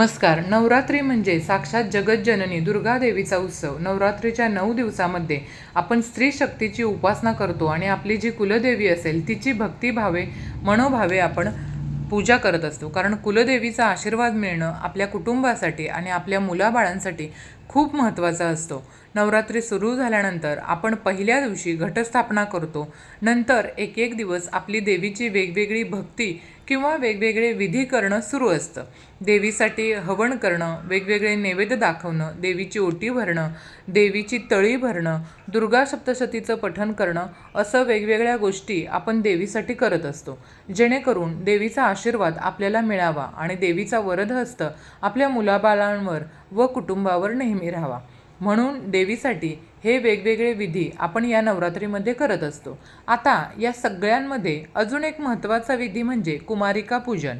नमस्कार. नवरात्री म्हणजे साक्षात जगज्जननी दुर्गादेवीचा उत्सव. नवरात्रीच्या नऊ दिवसामध्ये आपण स्त्री शक्तीची उपासना करतो आणि आपली जी कुलदेवी असेल तिची भक्तिभावे मनोभावे आपण पूजा करत असतो. कारण कुलदेवीचा आशीर्वाद मिळणं आपल्या कुटुंबासाठी आणि आपल्या मुलाबाळांसाठी खूप महत्त्वाचा असतो. नवरात्री सुरू झाल्यानंतर आपण पहिल्या दिवशी घटस्थापना करतो. नंतर एक एक दिवस आपली देवीची वेगवेगळी भक्ती किंवा वेगवेगळे विधी करणं सुरू असतं. देवीसाठी हवन करणं वेगवेगळे नैवेद्य दाखवणं देवीची ओटी भरणं देवीची तळी भरणं दुर्गा सप्तशतीचं पठण करणं असं वेगवेगळ्या गोष्टी आपण देवीसाठी करत असतो. जेणेकरून देवीचा आशीर्वाद आपल्याला मिळावा आणि देवीचा वरदहस्त आपल्या मुलाबाळांवर व कुटुंबावर नेहमी राहावा. म्हणून देवीसाठी हे वेगवेगळे विधी आपण या नवरात्रीमध्ये करत असतो. आता या सगळ्यांमध्ये अजून एक महत्त्वाचा विधी म्हणजे कुमारिका पूजन.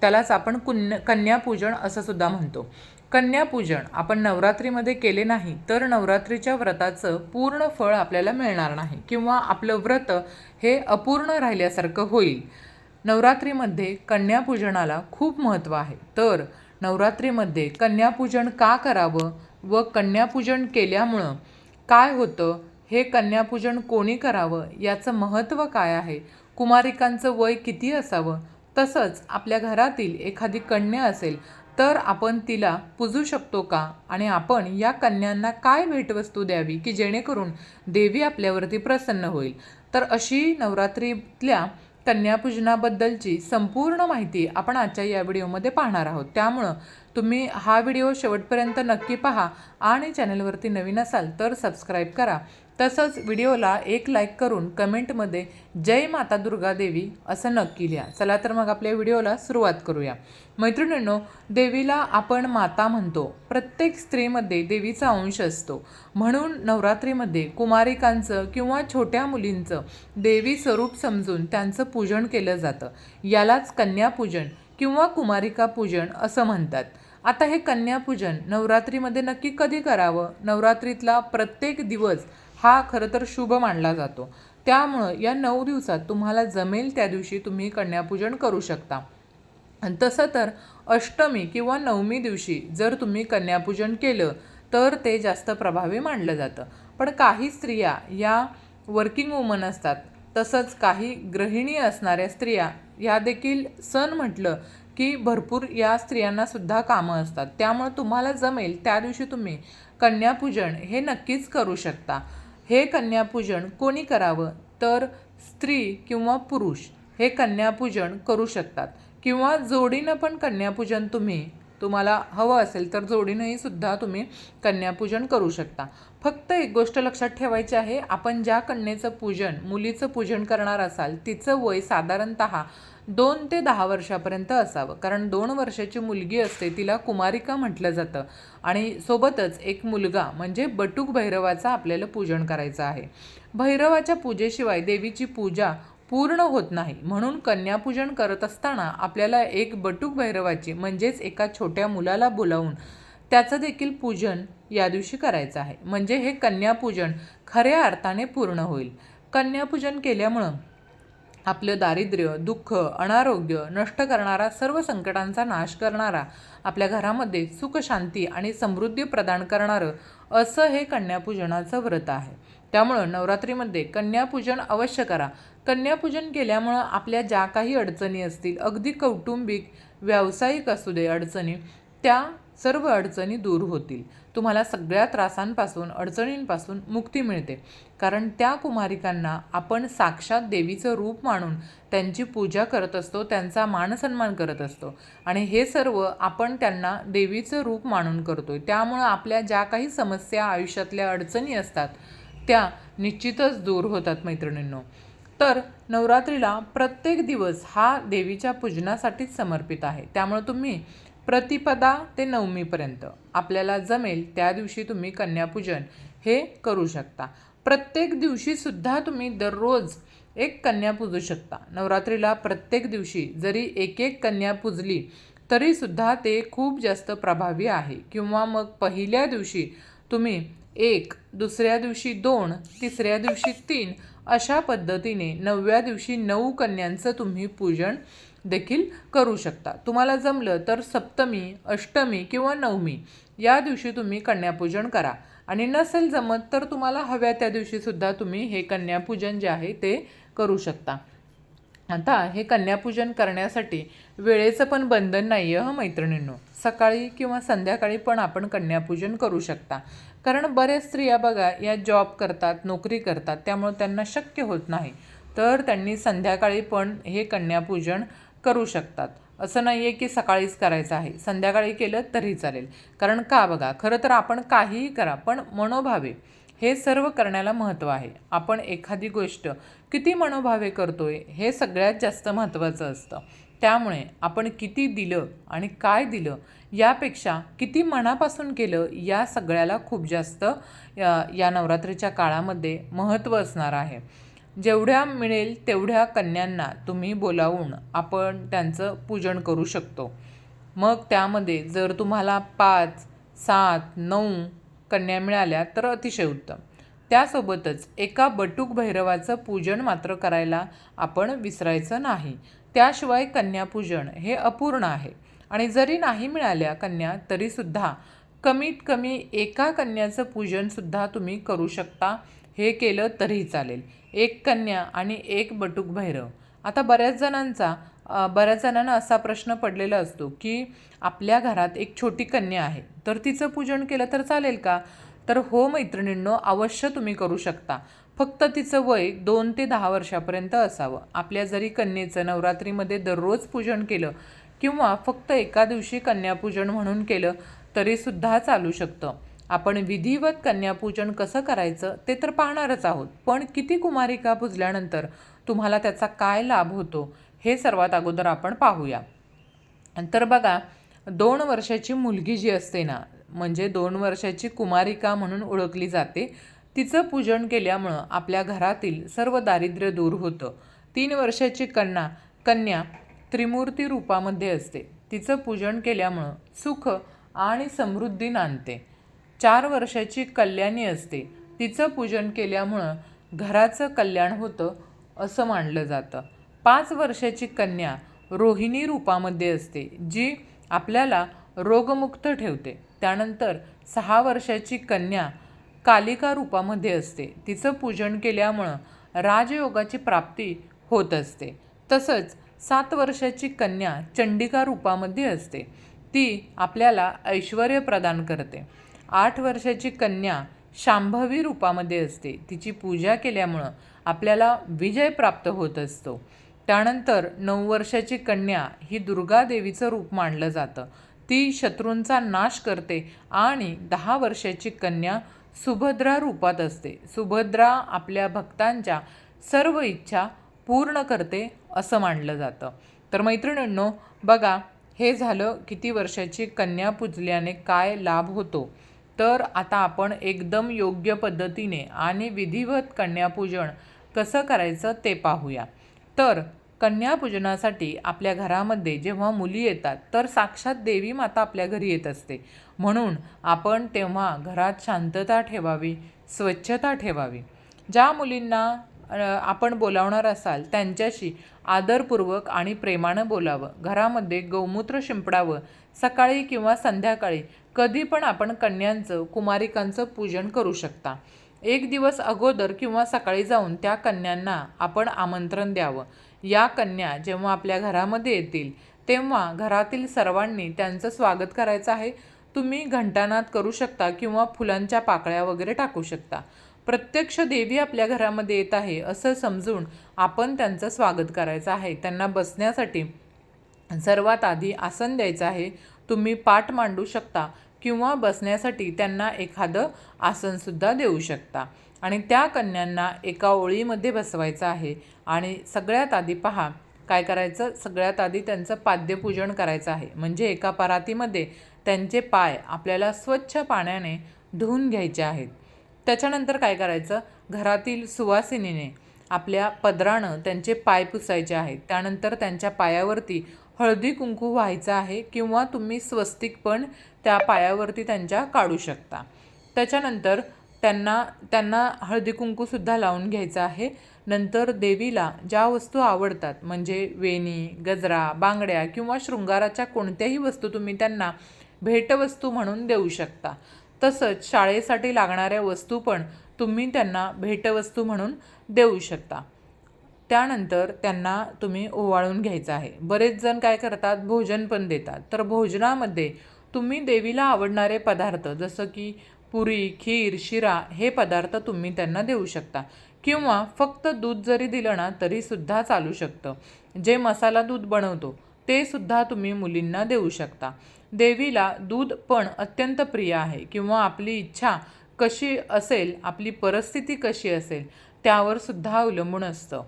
त्यालाच आपण कुन्य कन्यापूजन असं सुद्धा म्हणतो. कन्यापूजन आपण नवरात्रीमध्ये केले नाही तर नवरात्रीच्या व्रताचं पूर्ण फळ आपल्याला मिळणार नाही किंवा आपलं व्रत हे अपूर्ण राहिल्यासारखं होईल. नवरात्रीमध्ये कन्यापूजनाला खूप महत्त्व आहे. तर नवरात्रीमध्ये कन्यापूजन का करावं? व कन्यापूजन केल्यामुळं काय होतं? हे कन्यापूजन कोणी करावं? याचं महत्त्व काय आहे? कुमारिकांचं वय किती असावं? तसंच आपल्या घरातील एखादी कन्या असेल तर आपण तिला पूजू शकतो का? आणि आपण या कन्यांना काय भेटवस्तू द्यावी की जेणेकरून देवी आपल्यावरती प्रसन्न होईल? तर अशी नवरात्रीतल्या कन्यापूजनाबद्दलची संपूर्ण माहिती आपण आजच्या या व्हिडिओमध्ये पाहणार आहोत. त्यामुळं तुम्ही हा व्हिडिओ शेवटपर्यंत नक्की पहा आणि चॅनलवरती नवीन असाल तर सबस्क्राईब करा. तसंच व्हिडिओला एक लाईक करून कमेंटमध्ये जय माता दुर्गा देवी असं नक्की लिहा. चला तर मग आपल्या व्हिडिओला सुरुवात करूया. मैत्रिणींनो देवीला आपण माता म्हणतो. प्रत्येक स्त्रीमध्ये देवीचा अंश असतो. म्हणून नवरात्रीमध्ये कुमारिकांचं किंवा छोट्या मुलींचं देवी स्वरूप समजून त्यांचं पूजन केलं जातं. यालाच कन्यापूजन किंवा कुमारिका पूजन असं म्हणतात. आता हे कन्यापूजन नवरात्रीमध्ये नक्की कधी करावं? नवरात्रीतला प्रत्येक दिवस हा खरं तर शुभ मानला जातो. त्यामुळं या नऊ दिवसात तुम्हाला जमेल त्या दिवशी तुम्ही कन्यापूजन करू शकता. तसं तर अष्टमी किंवा नवमी दिवशी जर तुम्ही कन्यापूजन केलं तर ते जास्त प्रभावी मानलं जातं. पण काही स्त्रिया या वर्किंग वुमन असतात. तसंच काही गृहिणी असणाऱ्या स्त्रिया ह्या देखील सण म्हटलं की भरपूर या स्त्रियांना सुद्धा कामं असतात. त्यामुळे तुम्हाला जमेल त्या दिवशी तुम्ही कन्यापूजन हे नक्कीच करू शकता. हे कन्यापूजन कोणी करावं? तर स्त्री किंवा पुरुष हे कन्यापूजन करू शकतात. किंवा जोडीनं पण कन्यापूजन तुम्ही तुम्हाला हवं असेल तर जोडीनंही सुद्धा तुम्ही कन्यापूजन करू शकता. फक्त एक गोष्ट लक्षात ठेवायची आहे आपण ज्या कन्येचं पूजन मुलीचं पूजन करणार असाल तिचं वय साधारणत दोन ते दहा वर्षापर्यंत असावं. कारण दोन वर्षाची मुलगी असते तिला कुमारिका म्हटलं जातं. आणि सोबतच एक मुलगा म्हणजे बटूक भैरवाचा आपल्याला पूजन करायचं आहे. भैरवाच्या पूजेशिवाय देवीची पूजा पूर्ण होत नाही. म्हणून कन्यापूजन करत असताना आपल्याला एक बटूक भैरवाची म्हणजेच एका छोट्या मुलाला बोलावून त्याचं देखील पूजन या दिवशी करायचं आहे. म्हणजे हे कन्यापूजन खऱ्या अर्थाने पूर्ण होईल. कन्यापूजन केल्यामुळं आपलं दारिद्र्य दुःख अनारोग्य नष्ट करणारा सर्व संकटांचा नाश करणारा आपल्या घरामध्ये सुख शांती आणि समृद्धी प्रदान करणारं असं हे कन्यापूजनाचं व्रत आहे. त्यामुळं नवरात्रीमध्ये कन्यापूजन अवश्य करा. कन्यापूजन केल्यामुळं आपल्या ज्या काही अडचणी असतील अगदी कौटुंबिक व्यावसायिक असू दे अडचणी त्या सर्व अडचणी दूर होतील. तुम्हाला सगळ्या त्रासांपासून अडचणींपासून मुक्ती मिळते. कारण त्या कुमारिकांना आपण साक्षात देवीचं रूप मानून त्यांची पूजा करत असतो त्यांचा मानसन्मान करत असतो. आणि हे सर्व आपण त्यांना देवीचं रूप मानून करतो आहे त्यामुळं आपल्या ज्या काही समस्या आयुष्यातल्या अडचणी असतात त्या निश्चितच दूर होतात मैत्रिणींनो. तर नवरात्रीला प्रत्येक दिवस हा देवीच्या पूजनासाठीच समर्पित आहे. त्यामुळे तुम्ही प्रतिपदा ते नवमीपर्यंत. आपल्याला जमेल त्या दिवशी तुम्ही कन्यापूजन हे करू शकता. प्रत्येक दिवशीसुद्धा तुम्ही दररोज एक कन्या पूजू शकता. नवरात्रीला प्रत्येक दिवशी जरी एक एक कन्या पूजली तरीसुद्धा ते खूप जास्त प्रभावी आहे. किंवा मग पहिल्या दिवशी तुम्ही एक दुसऱ्या दिवशी दोन तिसऱ्या दिवशी तीन अशा पद्धतीने नवव्या दिवशी नऊ कन्यांचं तुम्ही पूजन देखील करू शकता. तुम्हाला जमलं तर सप्तमी अष्टमी किंवा नवमी या दिवशी तुम्ही कन्यापूजन करा. आणि नसेल जमत तर तुम्हाला हव्या त्या दिवशीसुद्धा तुम्ही हे कन्यापूजन जे आहे ते करू शकता. आता हे कन्यापूजन करण्यासाठी वेळेचं पण बंधन नाही आहे हं मैत्रिणींनो. सकाळी किंवा संध्याकाळी पण आपण कन्यापूजन करू शकता. कारण बऱ्याच स्त्रिया बघा या जॉब करतात नोकरी करतात त्यामुळे त्यांना शक्य होत नाही. तर त्यांनी संध्याकाळी पण हे कन्यापूजन करू शकतात. असं नाही आहे की सकाळीच करायचं आहे. संध्याकाळी केलं तरी चालेल. कारण का बघा खरं तर आपण काहीही करा पण मनोभावे हे सर्व करण्याला महत्त्व आहे. आपण एखादी गोष्ट किती मनोभावे करतोय हे सगळ्यात जास्त महत्त्वाचं असतं. त्यामुळे आपण किती दिलं आणि काय दिलं यापेक्षा किती मनापासून केलं या सगळ्याला खूप जास्त या या नवरात्रीच्या काळामध्ये महत्त्व असणार आहे. जेवढ्या मिळेल तेवढ्या कन्यांना तुम्ही बोलावून आपण त्यांचं पूजन करू शकतो. मग त्यामध्ये जर तुम्हाला पाच सात नऊ कन्या मिळाल्या तर अतिशय उत्तम. त्यासोबतच एका बटूक भैरवाचं पूजन मात्र करायला आपण विसरायचं नाही. त्याशिवाय कन्यापूजन हे अपूर्ण आहे. आणि जरी नाही मिळाल्या कन्या तरीसुद्धा कमीत कमी एका कन्याचं पूजनसुद्धा तुम्ही करू शकता. हे केलं तरी चालेल. एक कन्या आणि एक बटूक भैरव. आता बऱ्याच जणांचा बऱ्याच जणांना असा प्रश्न पडलेला असतो की आपल्या घरात एक छोटी कन्या आहे. तर तिचं पूजन केलं तर चालेल का? तर हो मैत्रिणींनो अवश्य तुम्ही करू शकता. फक्त तिचं वय दोन ते दहा वर्षापर्यंत असावं. आपल्या जरी कन्येचं नवरात्रीमध्ये दररोज पूजन केलं किंवा फक्त एका दिवशी कन्यापूजन म्हणून केलं तरीसुद्धा चालू शकतं. आपण विधिवत कन्यापूजन कसं करायचं ते तर पाहणारच आहोत. पण किती कुमारिका पुजल्यानंतर तुम्हाला त्याचा काय लाभ होतो हे सर्वात अगोदर आपण पाहूया. तर बघा दोन वर्षाची मुलगी जी असते ना म्हणजे दोन वर्षाची कुमारिका म्हणून ओळखली जाते तिचं पूजन केल्यामुळं आपल्या घरातील सर्व दारिद्र्य दूर होतं. तीन वर्षाची कन्या कन्या त्रिमूर्ती रूपामध्ये असते. तिचं पूजन केल्यामुळं सुख आणि समृद्धी नांदते. चार वर्षाची कल्याणी असते. तिचं पूजन केल्यामुळं घराचं कल्याण होतं असं मानलं जातं. पाच वर्षाची कन्या रोहिणी रूपामध्ये असते जी आपल्याला रोगमुक्त ठेवते. त्यानंतर सहा वर्षाची कन्या कालिका रूपामध्ये असते. तिचं पूजन केल्यामुळं राजयोगाची प्राप्ती होत असते. तसंच सात वर्षाची कन्या चंडिका रूपामध्ये असते. ती आपल्याला ऐश्वर प्रदान करते. आठ वर्षाची कन्या शांभवी रूपामध्ये असते. तिची पूजा केल्यामुळं आपल्याला विजय प्राप्त होत असतो. त्यानंतर नऊ वर्षाची कन्या ही दुर्गा देवीचं रूप मानलं जातं. ती शत्रूंचा नाश करते आणि दहा वर्षाची कन्या सुभद्रा रूपात असते. सुभद्रा आपल्या भक्तांच्या सर्व इच्छा पूर्ण करते असं मानलं जातं. तर मैत्रिणींनो बघा हे झालं किती वर्षाची कन्या पूजल्याने काय लाभ होतो? तर आता आपण एकदम योग्य पद्धतीने आणि विधिवत कन्यापूजन कसं करायचं ते पाहूया. तर कन्यापूजनासाठी आपल्या घरामध्ये जेव्हा मुली येतात तर साक्षात देवी माता आपल्या घरी येत असते. म्हणून आपण तेव्हा घरात शांतता ठेवावी स्वच्छता ठेवावी. ज्या मुलींना आपण बोलावणार असाल त्यांच्याशी आदरपूर्वक आणि प्रेमानं बोलावं. घरामध्ये गौमूत्र शिंपडावं सकाळी किंवा संध्याकाळी कधी पण आपण कन्यांचं कुमारिकांचं पूजन करू शकता. एक दिवस अगोदर किंवा सकाळी जाऊन त्या कन्यांना आपण आमंत्रण द्यावं. या कन्या जेव्हा आपल्या घरामध्ये येतील तेव्हा घरातील सर्वांनी त्यांचं स्वागत करायचं आहे. तुम्ही घंटानाद करू शकता किंवा फुलांच्या पाकळ्या वगैरे टाकू शकता. प्रत्यक्ष देवी आपल्या घरामध्ये येत आहे असं समजून आपण त्यांचं स्वागत करायचं आहे. त्यांना बसण्यासाठी सर्वात आधी आसन द्यायचं आहे. तुम्ही पाठ मांडू शकता किंवा बसण्यासाठी त्यांना एखादं आसनसुद्धा देऊ शकता. आणि त्या कन्यांना एका ओळीमध्ये बसवायचं आहे. आणि सगळ्यात आधी पहा काय करायचं? सगळ्यात आधी त्यांचं पाद्यपूजन करायचं आहे. म्हणजे एका परातीमध्ये त्यांचे पाय आपल्याला स्वच्छ पाण्याने धुवून घ्यायचे आहेत. त्याच्यानंतर काय करायचं? घरातील सुवासिनीने आपल्या पदरानं त्यांचे पाय पुसायचे आहेत. त्यानंतर त्यांच्या पायावरती हळदी कुंकू व्हायचं आहे किंवा तुम्ही स्वस्तिक पण त्या पायावरती त्यांच्या काढू शकता. त्याच्यानंतर त्यांना त्यांना हळदी कुंकूसुद्धा लावून घ्यायचं आहे. नंतर देवीला ज्या वस्तू आवडतात म्हणजे वेणी गजरा बांगड्या किंवा शृंगाराच्या कोणत्याही वस्तू तुम्ही त्यांना भेटवस्तू म्हणून देऊ शकता. तसंच शाळेसाठी लागणाऱ्या वस्तू पण तुम्ही त्यांना भेटवस्तू म्हणून देऊ शकता. त्यानंतर त्यांना तुम्ही ओवाळून घ्यायचं आहे. बरेच जण काय करतात? भोजन पण देतात. तर भोजनामध्ये तुम्ही देवीला आवडणारे पदार्थ जसं की पुरी खीर शिरा हे पदार्थ तुम्ही त्यांना देऊ शकता. किंवा फक्त दूध जरी दिलं ना तरीसुद्धा चालू शकतं. जे मसाला दूध बनवतो ते सुद्धा तुम्ही मुलींना देऊ शकता. देवीला दूध पण अत्यंत प्रिय आहे. किंवा आपली इच्छा कशी असेल आपली परिस्थिती कशी असेल त्यावर सुद्धा अवलंबून असतं.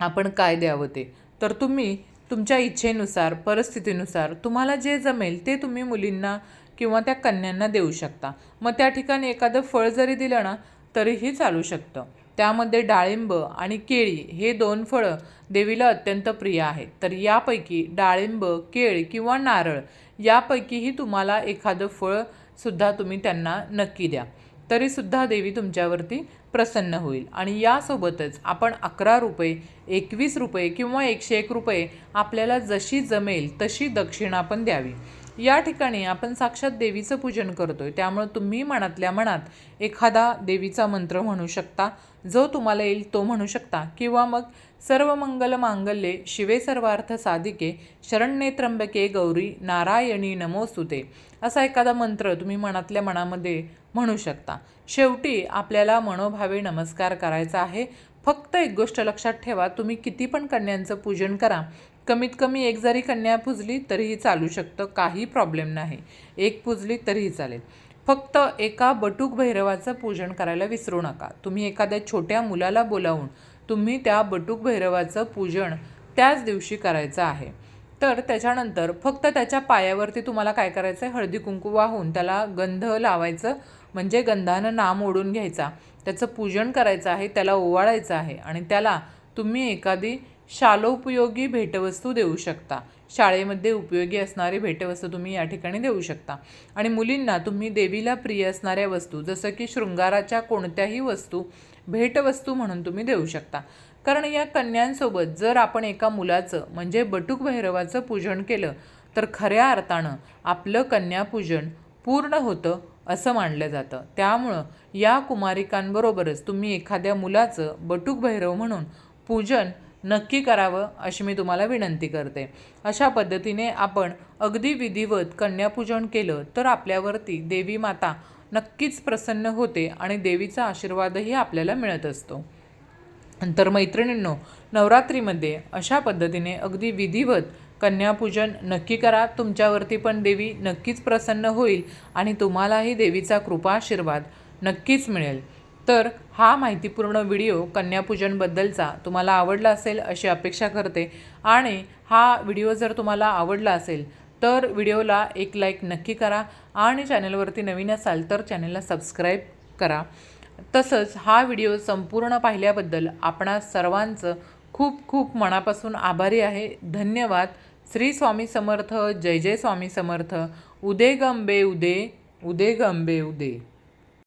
आपण काय द्यावं ते? तर तुम्ही तुमच्या इच्छेनुसार परिस्थितीनुसार तुम्हाला जे जमेल ते तुम्ही मुलींना किंवा त्या कन्यांना देऊ शकता. मग त्या ठिकाणी एखादं फळ जरी दिलं ना तरीही चालू शकतं. त्यामध्ये डाळिंब आणि केळी हे दोन फळं देवीला अत्यंत प्रिय आहेत. तर यापैकी डाळिंब केळ किंवा नारळ यापैकीही तुम्हाला एखादं फळ सुद्धा तुम्ही त्यांना नक्की द्या. तरीसुद्धा देवी तुमच्यावरती प्रसन्न होईल. आणि यासोबतच आपण अकरा रुपये एकवीस रुपये किंवा एकशे एक रुपये आपल्याला जशी जमेल तशी दक्षिणा पण द्यावी. या ठिकाणी आपण साक्षात देवीचं पूजन करतोय. त्यामुळे तुम्ही मनातल्या मनात एखादा देवीचा मंत्र म्हणू शकता. जो तुम्हाला येईल तो म्हणू शकता. किंवा मग सर्व मंगल मांगल्ये शिवे सर्वार्थ साधिके शरण्ये त्र्यंबके गौरी नारायणी नमोस्तुते. असा एखादा मंत्र तुम्ही मनातल्या मनामध्ये म्हणू शकता. शेवटी आपल्याला मनोभावे नमस्कार करायचा आहे. फक्त एक गोष्ट लक्षात ठेवा. तुम्ही किती पण कन्यांचं पूजन करा कमीत कमी एक जरी कन्या पुजली तरीही चालू शकतं काही प्रॉब्लेम नाही. एक पुजली तरीही चालेल. फक्त एका बटूक भैरवाचं पूजन करायला विसरू नका. तुम्ही एखाद्या छोट्या मुलाला बोलावून तुम्ही त्या बटूक भैरवाचं पूजन त्याच दिवशी करायचं आहे. तर त्याच्यानंतर फक्त त्याच्या पायावरती तुम्हाला काय करायचं आहे हळदी कुंकू वाहून त्याला गंध लावायचं. म्हणजे गंधानं नाम ओढून घ्यायचा. त्याचं पूजन करायचं आहे त्याला ओवाळायचं आहे आणि त्याला तुम्ही एखादी शालोपयोगी भेटवस्तू देऊ शकता. शाळेमध्ये उपयोगी असणारी भेटवस्तू तुम्ही या ठिकाणी देऊ शकता. आणि मुलींना तुम्ही देवीला प्रिय असणाऱ्या वस्तू जसं की शृंगाराच्या कोणत्याही वस्तू भेटवस्तू म्हणून तुम्ही देऊ शकता. कारण या कन्यांसोबत जर आपण एका मुलाचं म्हणजे बटूक भैरवाचं पूजन केलं तर खऱ्या अर्थानं आपलं कन्यापूजन पूर्ण होतं असं मानलं जातं. त्यामुळं या कुमारिकांबरोबरच तुम्ही एखाद्या मुलाचं बटूक भैरव म्हणून पूजन नक्की करावं अशी मी तुम्हाला विनंती करते. अशा पद्धतीने आपण अगदी विधिवत कन्यापूजन केलं तर आपल्यावरती देवी माता नक्कीच प्रसन्न होते आणि देवीचा आशीर्वादही आपल्याला मिळत असतो. तर मैत्रिणींनो नवरात्रीमध्ये अशा पद्धतीने अगदी विधिवत कन्यापूजन नक्की करा. तुमच्यावरती पण देवी नक्कीच प्रसन्न होईल आणि तुम्हालाही देवीचा कृपा आशीर्वाद नक्कीच मिळेल. तर हा माहितीपूर्ण व्हिडिओ कन्यापूजनबद्दलचा तुम्हाला आवडला असेल अशी अपेक्षा करते. आणि हा व्हिडिओ जर तुम्हाला आवडला असेल तर व्हिडिओला एक लाईक नक्की करा आणि चॅनलवरती नवीन असाल तर चॅनलला सबस्क्राईब करा. तसंच हा व्हिडिओ संपूर्ण पाहिल्याबद्दल आपणा सर्वांचं खूप खूप मनापासून आभारी आहे. धन्यवाद. श्री स्वामी समर्थ. जय जय स्वामी समर्थ. उदे गंबे उदे उदे गंबे उदे.